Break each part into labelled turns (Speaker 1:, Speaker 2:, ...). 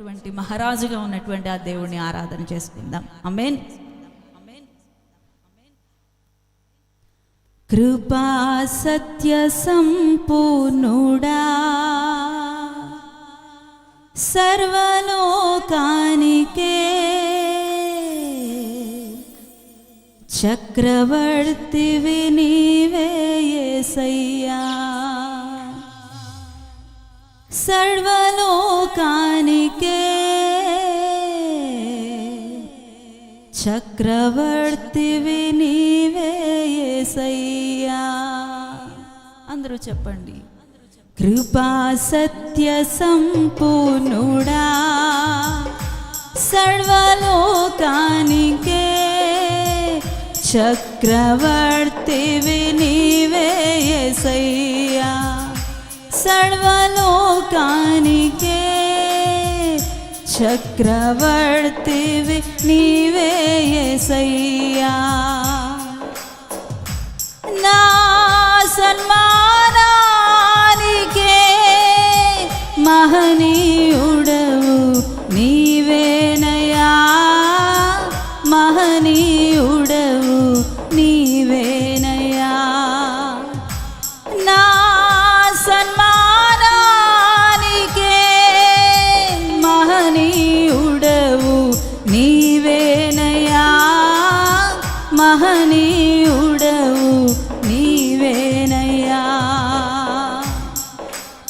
Speaker 1: ఉన్నటువంటి మహారాజుగా ఉన్నటువంటి ఆ దేవుణ్ణి ఆరాధన చేసుకుందాం. అమేన్ కృపా సత్య సంపూర్ణుడా. సర్వలోకానికే. చక్రవర్తి వినివే చక్రవర్తివి నీవే అందరూ చెప్పండి. కృపా సత్య సంపూర్ణుడా. సర్వలోకానికే చక్రవర్తివి నీవే సర్వలోకానికే చక్రవర్తివి నీవే యేసయ్యా నా సన్మా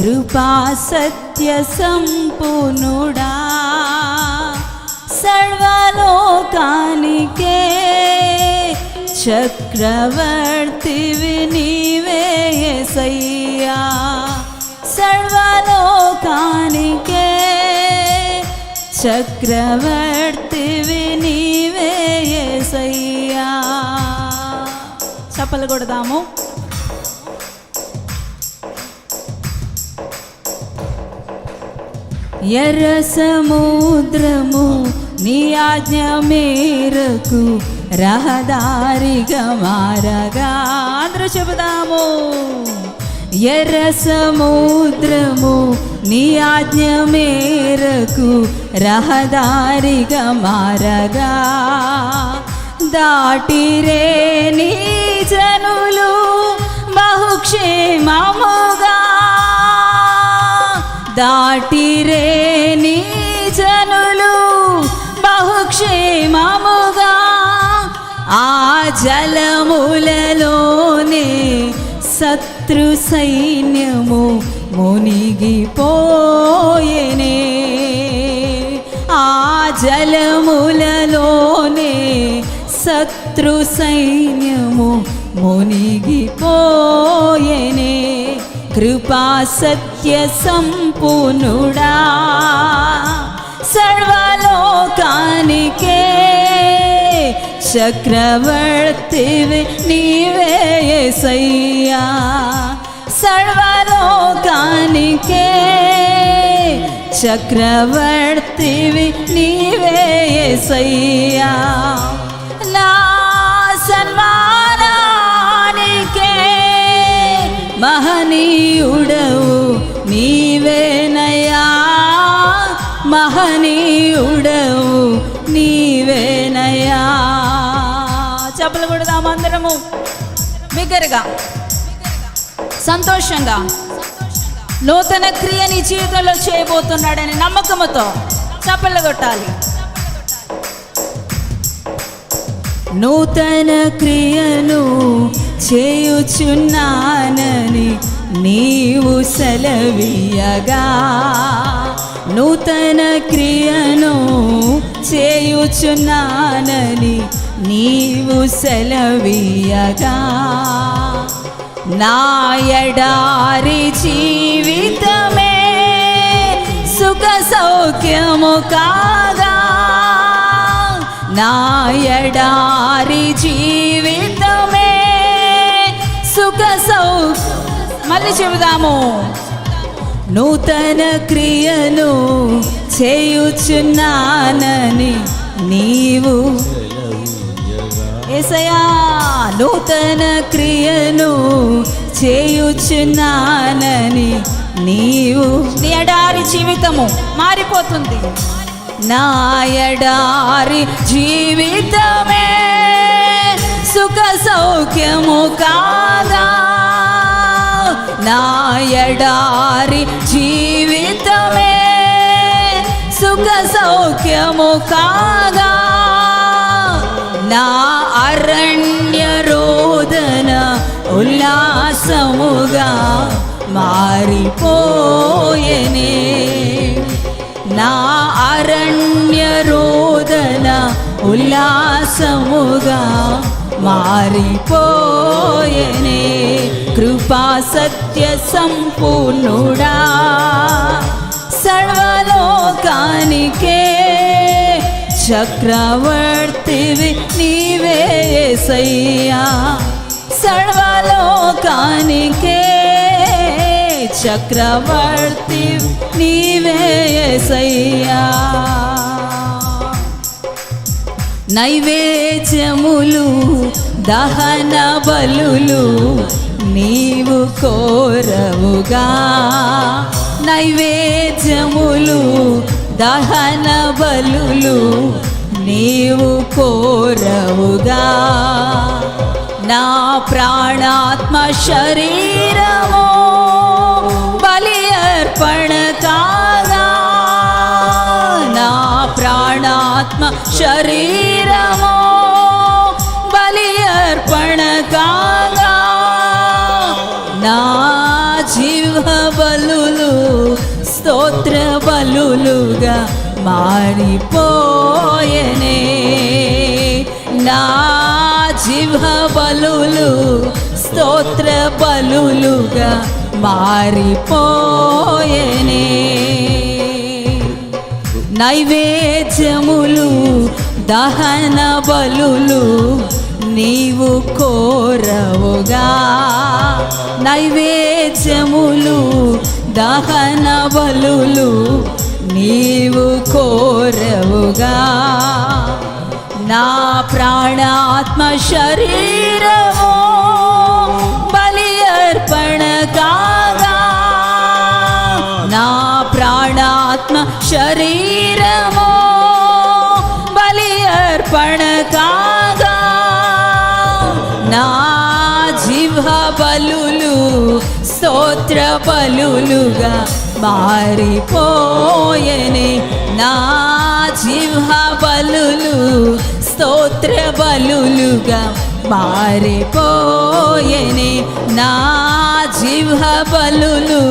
Speaker 1: కృపా సత్య సంపూర్ణుడా. సర్వలోకానికే చక్రవర్తి నీవే యేసయ్యా సర్వలోకానికే చక్రవర్తి నీవే యేసయ్యా చప్పలు కొడదాము. ఎర్ర సముద్రము నీ ఆజ్ఞ మేరకు రహదారిగా మారగా. అందరూ చెబుదాము. ఎర్ర సముద్రము నీ ఆజ్ఞ మేరకు రహదారిగా మారగా. దాటిరే నీ జనులు బహుక్షేమముగా. దాటిరే నీ జనులు బహుక్షేమముగా ఆ జలములలోనే శత్రు సైన్యము మునిగిపోయేనే. ఆ జలములలోనే శత్రు సైన్యము మునిగిపోయేనే. కృపా సత్య సంపూర్ణుడా సర్వలోకానికే చక్రవర్తివి నీవే యేసయ్యా సర్వలోకానికే చక్రవర్తివి నీవే యేసయ్యా నా మహనీయుడవు నీవేనయా మహనీయుడవు నీవేనయా చెప్పలు కొడదాం అందరము. బిగ్గరగా. సంతోషంగా. నూతన క్రియ నీ జీవితంలో చేయబోతున్నాడని నమ్మకముతో చప్పలు కొట్టాలి. నూతన క్రియను చేయుచున్నానని నీవు సెలవీయగా నూతన క్రియను చేయుచున్నానని నీవు సెలవీయగా నాయడారి జీవితమే సుఖ సౌఖ్యము కాగా. నాయడారి జీవి మళ్ళీ చెబుదాము? నూతన క్రియను చేయుచున్నానని నీవు ఏసయా నూతన క్రియను చేయుచున్నానని నీవు నీ ఎడారి జీవితము మారిపోతుంది. నా ఎడారి జీవితమే సుఖ సౌఖ్యము కాదా? నాయడారి జీవితమే సుఖ సౌఖ్యము కాగా నా అరణ్య రోదన ఉల్లాసముగా మారిపోయనే. నా అరణ్య రోదన ఉల్లాసముగా మారిపోయనే. కృపాసత్ సత్య సంపూర్ణుడా సర్వలోకానికే చక్రవర్తివి నీవే సయ్యా సర్వలోకానికే చక్రవర్తి నీవే సయ్యా నైవేద్యములు దహన బలులు నీవు కోరవుగా. నైవేద్యములు దహన బలులు నీవు కోరవుగా. నా ప్రాణాత్మ శరీరము బలి అర్పణ కాగా. నా ప్రాణాత్మ శరీరము మారిపోయనే నా జీవ బలులు స్తోత్ర బలులుగా మారిపోయనే. నైవేద్యములు దహన బలులు నీవు కోరవుగా. నైవేద్యములు దహన బలులు నీవు కోరవుగా. నా ప్రాణాత్మ శరీరము బలి అర్పణ కాగా నా ప్రాణాత్మ శరీరము బలి అర్పణ కాగా నా జీవ బలులు స్తోత్ర బలులుగా మారిపోయనే. నా జీవ బలులు స్తోత్ర బలులుగా మారిపోయనే. నా జీవ బలులు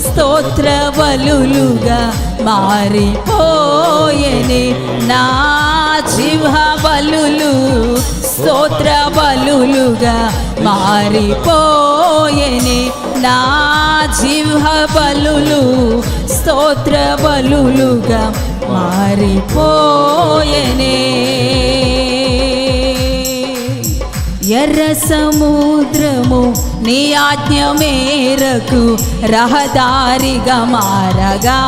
Speaker 1: స్తోత్ర బలులుగా మారిపోయనే. నా జీవ బలులు స్తోత్ర బలులుగా మారిపోయనే నా జీవ బలులు స్తోత్ర బలులుగా మారిపోయనే. ఎర్ర సముద్రము నీ ఆజ్ఞ మేరకు రహదారిగా మారగా.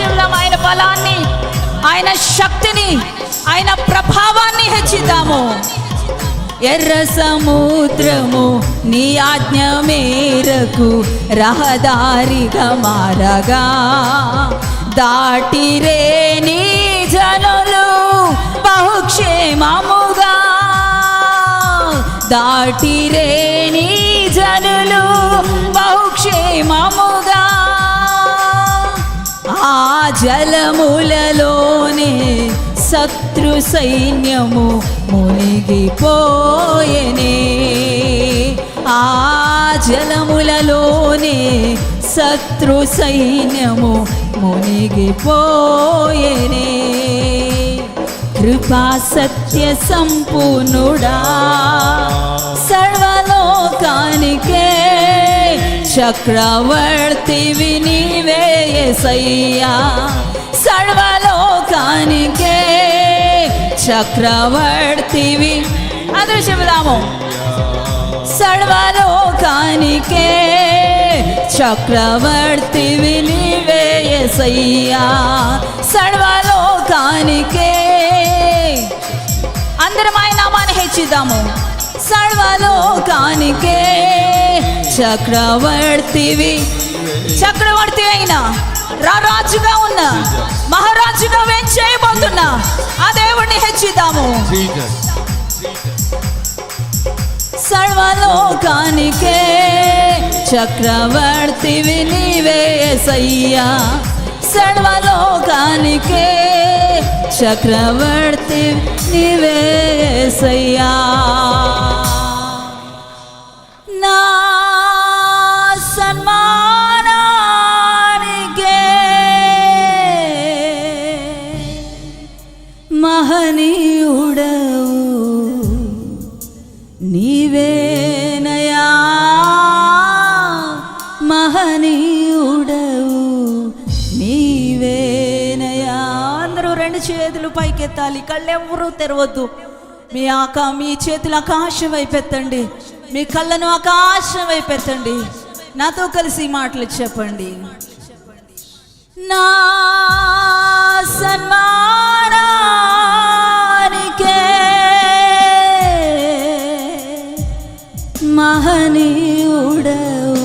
Speaker 1: చూద్దాం ఆయన బలాన్ని ఆయన శక్తిని ఆయన ప్రభావాన్ని హెచ్చిద్దాము. ఎర్ర సముద్రము నీ ఆజ్ఞ మేరకు రహదారిగా మారగా. దాటిరే నీ జనులు బహుక్షేమముగా. దాటిరే నీ జనులు బహుక్షేమముగా. ఆ జలములలోనే శత్రు సైన్యము మునిగిపోయనే. ఆ జలములలోనే శత్రు సైన్యము మునిగిపోయనే. కృపా సత్య సంపూర్ణుడా సర్వలోకానికే. చక్రవర్తి నీవే యేసయ్యా సర్వలోకానికే చక్రవర్తివి అందరూ చెబుదాము. సర్వలోకానికే చక్రవర్తి నీవే యేసయ్యా సర్వలోకానికే అందరం ఆయన నామాన్ని హెచ్చిద్దాము. సర్వలోకానికే చక్రవర్తివి. చక్రవర్తి అయిన రారాజుగా ఉన్న మహారాజుగా వేం చేయబోతున్నా ఆ దేవుణ్ణి హెచ్చిద్దాము. సర్వలోకానికే చక్రవర్తివి నీవే సయ్యా సర్వలోకానికే చక్రవర్తి నీవే సయ్యా రెండు చేతులు పైకెత్తాలి. కళ్ళెవ్వరూ తెరవద్దు. మీ ఆక మీ చేతులు ఆకాశం వైపెత్తండి మీ కళ్ళను ఆకాశం వైపెత్తండి నాతో కలిసి మాటలు చెప్పండి. నా సన్మానానికే మహనీయుడవు.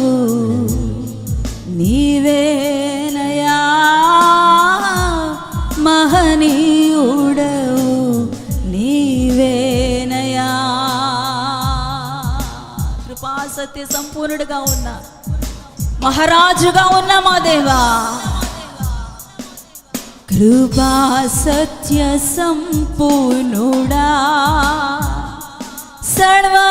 Speaker 1: కృపా సత్య సంపూర్ణుడుగా ఉన్నా మహారాజుగా ఉన్న మా దేవా. కృపా సత్య సంపూర్ణుడా. సర్వలోకానికే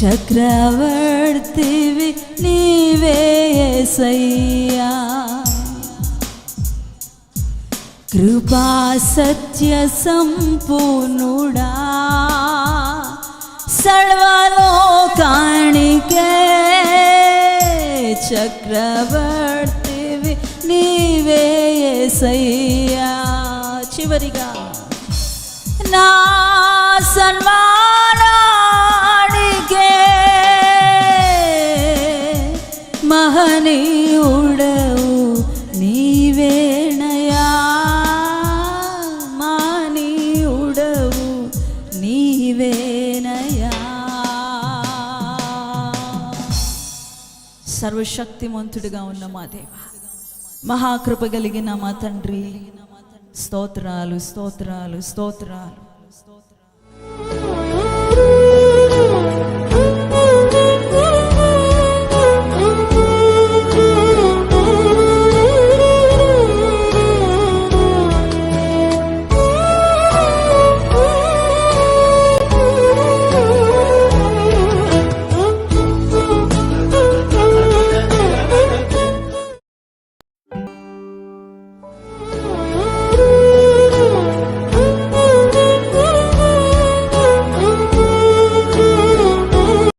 Speaker 1: చక్రవర్తివి నీవేయసయ్యా కృపా సత్య సంపూర్ణుడా. సర్వలోకానికే చక్రవర్తివి నీవే యేసయ్యా చివరిగా నా సన్మానానికే సర్వశక్తిమంతుడిగా ఉన్న మా దేవ. మహాకృప కలిగిన మా తండ్రి. స్తోత్రాలు స్తోత్రాలు స్తోత్రాలు.